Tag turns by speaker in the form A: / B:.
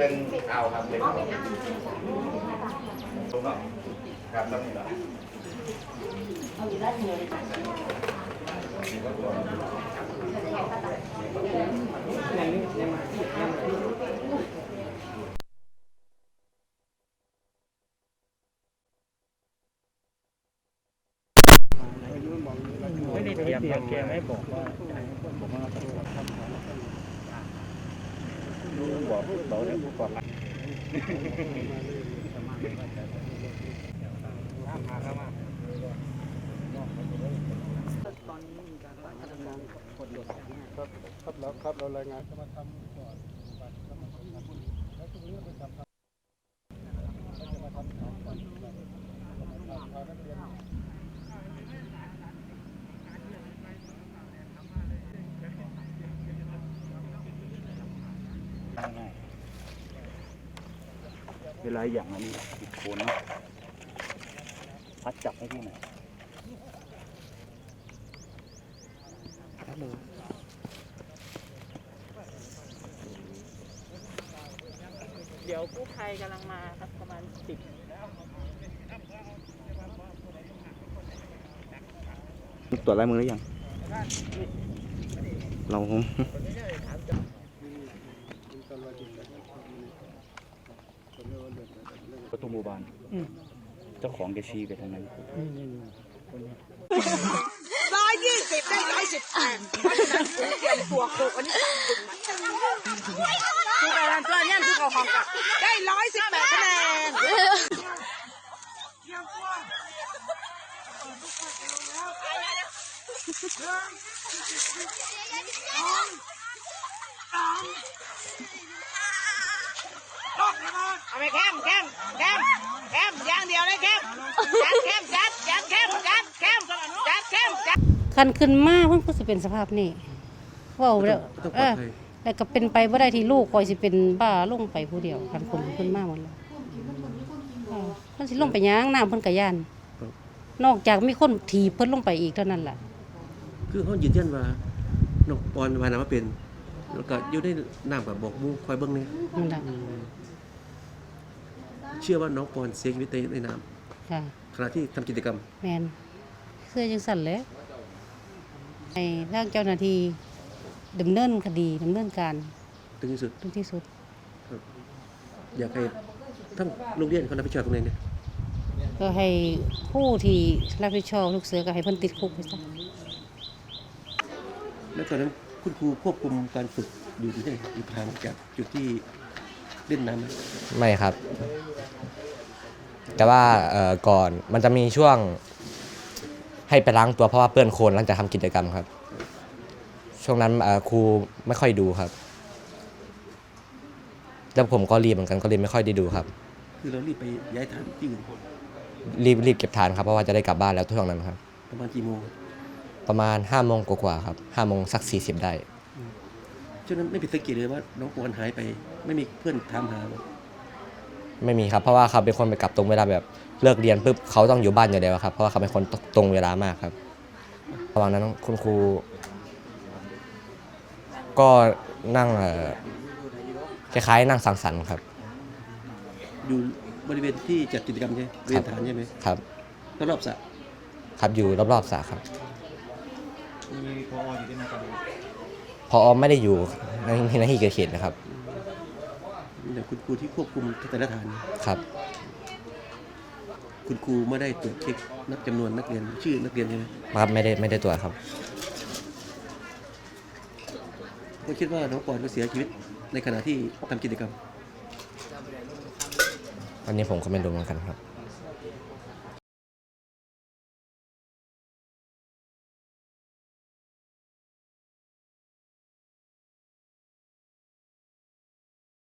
A: ป็นเอาครับเป็นเอาตรงเนาะครับต้องมีละ
B: ไม่ได้เตรียมครับแกไม่บอกว่าผมว่า บอกบอกเนี่ยบอก
C: ครับแล้วครับเรารายงานจะมาทำก่อนบัตรแล้วทำบุญแล้วตรงนี้ไปทำแล้วจะมาทำก่อนนักเรียน
B: เวลาอย่างอันนี้ติดโคนเนาะพัดจับให้ที่ไหนครับเลย
D: เดี๋ยวกู้ภัยกำลังมาครับประมาณสิบ
B: ตรวจลายมือหรือยัง เราประตู หมู่บ้านเจ้าของแกชี้ไปทางนั้น
E: ร้อยยี่สิบได้ร้อยสิบแปดเพราะฉะนั้นผมเปลี่ยนตัวโคกอันนี้ต่ำขึ้นมาคือการเพื่อนเนี่ยคือเขาของกับได้ร้อยสิบแปดคะแนนเอาไป แคมแคมแคมแคมอย่างเดียวเลยแคมจัดแคมจัดจัดแคมจัดแคมจัดแคมจัด
F: คันขึ้นมาเพิ่นก็สิเป็นสภาพนี้เว้าแล้วเออแล้วก็เป็นไปบ่ได้ที่ลูกคอยสิเป็นบ้าลงไปผู้เดียวคันคนขึ้นมาหมดแล้วเออเพิ่นสิลงไปหยังน้ำเพิ่นก็ย่านนอกจากมีคนถีบเพิ่นลงไปอีกเท่านั้นล่ะ
G: คือเขายืนยันว่าน้องปอนวายน้ำมาเป็น แล้วก็อยู่ในน้ำกับบอกหมูคอยเบิ้งนี่
F: นั่นล่ะ
G: เชื่อว่าน้องปอนเสียชีวิตในในน้
F: ค่ะำ
G: ขณะที่ทำกิจกรรม
F: แม่นเสื้อจังสั่นแหล้วให้ทางเจ้าหน้าที่ดำเนินคดีดำเนินการ
G: ถึงที่สุด
F: ถึงที่สุด
G: อยากให้ทั้งโรงเรียนเขารับผิดชอบตรงนี้เนี่ย
F: ก็ให้ผู้ที่รับผิดชอบลูกเสือก็ให้เพิ่นติดคุกไปซะ
G: แล้วตอนนั้นคุณครูควบคุมการฝึกอยู่ที่ไหนอยู่ทางจากจุดที่ เล่นน้ำไหม
H: ไม่ครับ แต่ว่าเอ่อก่อนมันจะมีช่วง ให้ไปล้างตัวเพราะว่าเปื้อนโคลนหลังจากทำกิจกรรมครับ ช่วงนั้นเอ่อครูไม่ค่อยดูครับแล้วผมก็รีบเหมือนกันก็เลยไม่ค่อยได้ดูครับ
G: คือเรารีบไปย้ายฐานที่อื่น
H: รีบรีบเก็บทานครับเพราะว่าจะได้กลับบ้านแล้วช่วงนั้นครับ
G: ประมาณกี่โมง
H: ประมาณ5้าโมงกว่าๆครับห้าโมงสักสี่สิบได้
G: ช่วงนั้นไม่ผิดสังเกตเลยว่าน้องปอนหายไป ไม่มีเพื่อนถามหา
H: ไม่มีครับเพราะว่าเขาเป็นคนไปกลับตรงเวลาแบบเลิกเรียนปุ๊บเขาต้องอยู่บ้านอยู่แล้วครับเพราะว่าเขาเป็นคนตรงเวลามากครับระหว่างนั้นคุณครู ก็นั่งเอ่อคล้ายๆนั่งสังสรรค์ครับ
G: อยู่บริเวณที่จัดกิจกรรมใช่ไหมบริเวณฐานใช่ไหม
H: ครับ
G: รอบๆสระ
H: ครับอยู่รอบๆสระครับ
B: มีพออยู่ที่นั่นครับ
H: พอไม่ได้อยู่ในในที่เกิดเหตุนะครับ
G: แต่คุณครูที่ควบคุมแต่ละฐาน
H: ครับ
G: คุณครูไม่ได้ตรวจเช็คนับจำนวนนักเรียนชื่อนักเรียนใช่ไหม
H: ครับไม่ได้ไม่ได้ตรวจครับ
G: ก็คิดว่าน้องปอนก็เสียชีวิตในขณะที่ทำกิจกรรม
H: อันนี้ผมก็ไม่รู้เหมือนกันครับ